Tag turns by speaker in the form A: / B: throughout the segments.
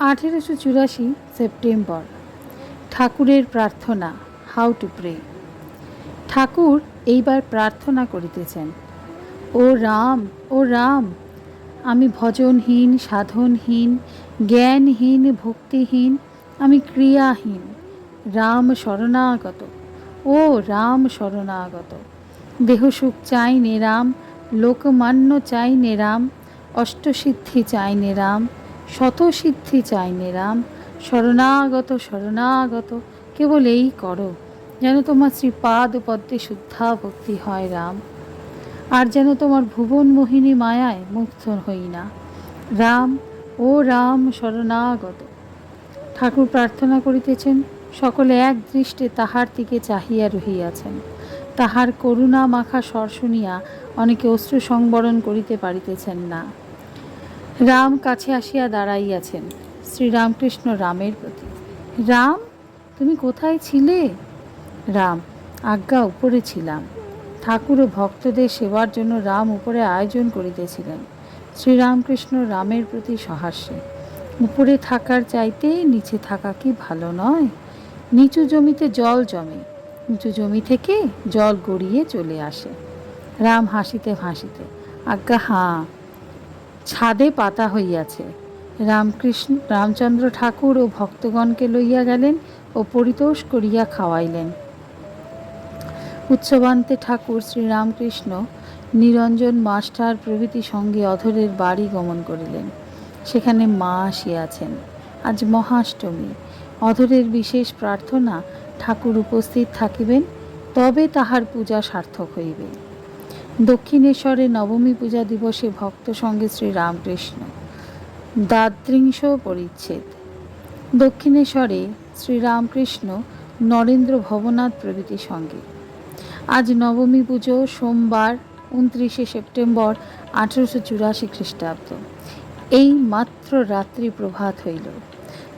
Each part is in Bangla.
A: আঠেরোশো চুরাশি সেপ্টেম্বর, ঠাকুরের প্রার্থনা হাউ টু প্রে ঠাকুর এইবার প্রার্থনা করিতেছেন, ও রাম ও রাম, আমি ভজনহীন, সাধনহীন, জ্ঞানহীন, ভক্তিহীন, আমি ক্রিয়াহীন, রাম শরণাগত, ও রাম শরণাগত। দেহসুখ চাই নে রাম, লোকমান্য চাই নে রাম, অষ্টসিদ্ধি চাই নে রাম শতসিদ্ধি চাই রাম শরণাগত শরণাগত, কেবল এই করো, যেন তোমার শ্রীপাদ পদ্মে শুদ্ধা ভক্তি হয় রাম। আর যেন তোমার ভুবন মোহিনী মায়ায় মুগ্ধ হই না। রাম, ও রাম শরণাগত। ঠাকুর প্রার্থনা করিতেছেন, সকলে এক দৃষ্টে তাহার দিকে চাহিয়া রহিয়াছেন। তাহার করুণা মাখা স্বর শুনিয়া অনেকে অশ্রু সংবরণ করিতে পারিতেছেন না। রাম কাছে আসিয়া দাঁড়াইয়াছেন। শ্রীরামকৃষ্ণ রামের প্রতি। রাম, তুমি কোথায় ছিলে? রাম, আজ্ঞা উপরে ছিলাম। ঠাকুর ও ভক্তদের সেবার জন্য রাম উপরে আয়োজন করিতেছিলেন। শ্রীরামকৃষ্ণ রামের প্রতি সহাস্যে। উপরে থাকার চাইতে নিচে থাকা কি ভালো নয়? নিচু জমিতে জল জমে। উঁচু জমি থেকে জল গড়িয়ে চলে আসে। রাম হাসিতে হাসিতে, আজ্ঞা, হাঁ ছাদে পাতা হইয়াছে। রামকৃষ্ণ, রামচন্দ্র ঠাকুর ও ভক্তগণকে লইয়া গেলেন ও পরিতোষ করিয়া খাওয়াইলেন। উৎসবান্তে ঠাকুর শ্রীরামকৃষ্ণ নিরঞ্জন মাস্টার প্রভৃতি সঙ্গে অধরের বাড়ি গমন করিলেন। সেখানে মা আসিয়াছেন। আজ মহাষ্টমী। অধরের বিশেষ প্রার্থনা ঠাকুর উপস্থিত থাকিবেন, তবে তাহার পূজা সার্থক হইবে। দক্ষিণেশ্বরে নবমী পূজা দিবসে ভক্ত সঙ্গে শ্রীরামকৃষ্ণ দাদ্রিংশ পরিচ্ছেদ। দক্ষিণেশ্বরে শ্রীরামকৃষ্ণ নরেন্দ্র ভবনাথ প্রভৃতি সঙ্গে। আজ নবমী পুজো সোমবার, উনত্রিশে সেপ্টেম্বর, আঠেরোশো চুরাশি খ্রিস্টাব্দ। এই মাত্র রাত্রি প্রভাত হইল।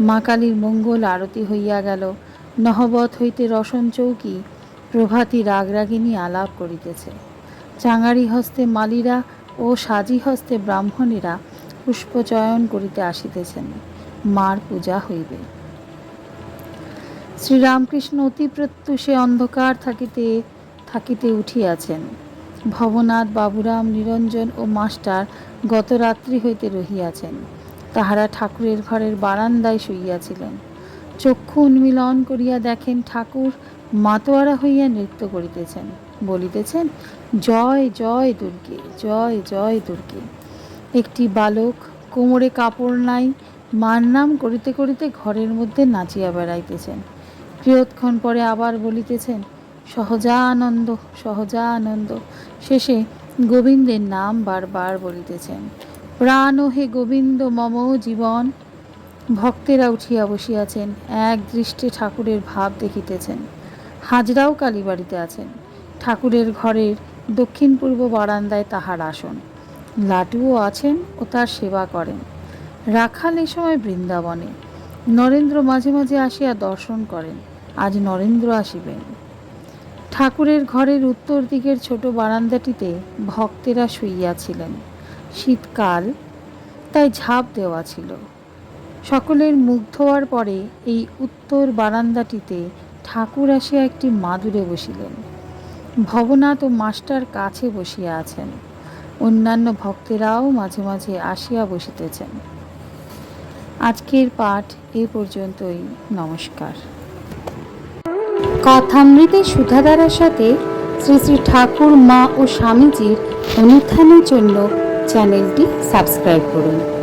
A: মা কালীর মঙ্গল আরতি হইয়া গেল। নহবত হইতে রসন চৌকি প্রভাতী রাগরাগিনী আলাপ করিতেছে। চাঙারি হস্তে মালিরা ও সাজি হস্তে ব্রাহ্মণেরা পুষ্পচয়ন করিতে আসিতেছেন। মার পূজা হইবে। শ্রীরামকৃষ্ণ অতি প্রত্যুষে অন্ধকার থাকিতে থাকিতে উঠিয়াছেন। ভবনাথ বাবুরাম নিরঞ্জন ও মাস্টার গত রাত্রি হইতে রহিয়াছেন। তাহারা ঠাকুরের ঘরের বারান্দায় শুইয়াছিলেন। চক্ষু উন্মিলন করিয়া দেখেন ঠাকুর মাতোয়ারা হইয়া নৃত্য করিতেছেন। বলিতেছেন, জয় জয় দুর্গে, জয় জয় দুর্গে। একটি বালক কোমরে কাপড় নাই, মার নাম করিতে করিতে ঘরের মধ্যে নাচিয়া বেড়াইতেছেন। কিয়ৎক্ষণ পরে আবার বলিতেছেন, সহজানন্দ সহজানন্দ। শেষে গোবিন্দের নাম বারবার বলিতেছেন, প্রাণ হে গোবিন্দ, মম জীবন। ভক্তেরা উঠিয়া বসিয়াছেন, এক দৃষ্টে ঠাকুরের ভাব দেখিতেছেন। হাজরাও কালীবাড়িতে আছেন। ঠাকুরের ঘরের দক্ষিণ পূর্ব বারান্দায় তাহার আসন। লাটুও আছেন ও তার সেবা করেন। রাখাল এ সময় বৃন্দাবনে। নরেন্দ্র মাঝে মাঝে আসিয়া দর্শন করেন। আজ নরেন্দ্র আসিবেন। ঠাকুরের ঘরের উত্তর দিকের ছোট বারান্দাটিতে ভক্তেরা শুইয়াছিলেন। শীতকাল, তাই ঝাঁপ দেওয়া ছিল। সকলের মুখ ধোয়ার পরে এই উত্তর বারান্দাটিতে ঠাকুর আসিয়া একটি মাদুরে বসিলেন। ভবনাথ ও মাস্টার কাছে বসিয়া আছেন। অন্যান্য ভক্তেরাও মাঝে মাঝে আসিয়া বসিতেছেন। আজকের পাঠ এ পর্যন্তই। নমস্কার। কথামৃতের সুধাধারার সাথে শ্রী শ্রী ঠাকুর, মা ও স্বামীজির অনুত্থানের জন্য চ্যানেলটি সাবস্ক্রাইব করুন।